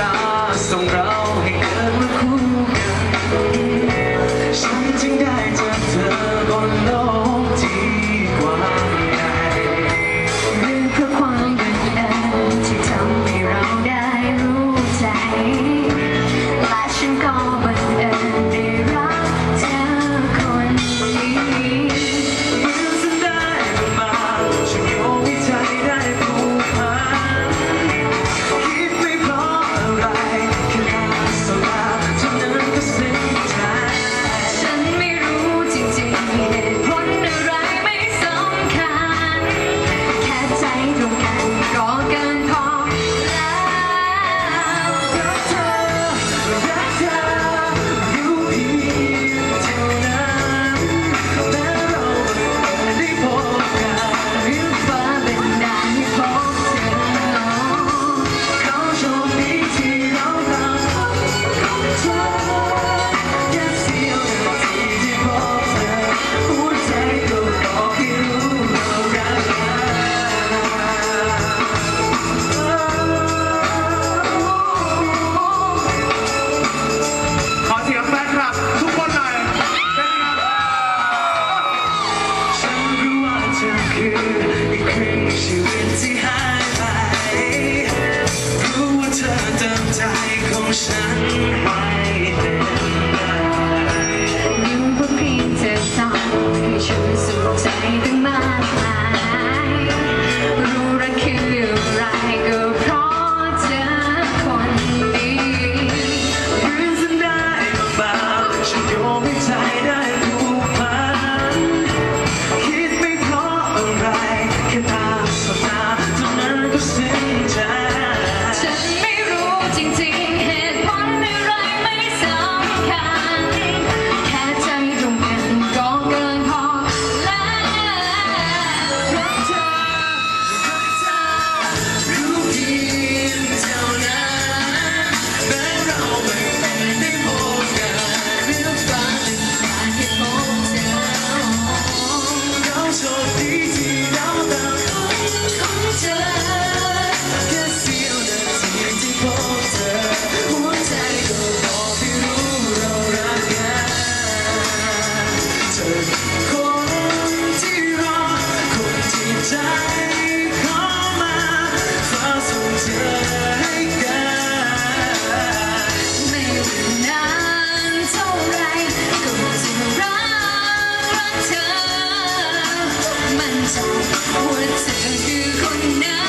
ตาส่งเราให้เกิดมาคู่กัน sun. วันเธอคือคนนั้น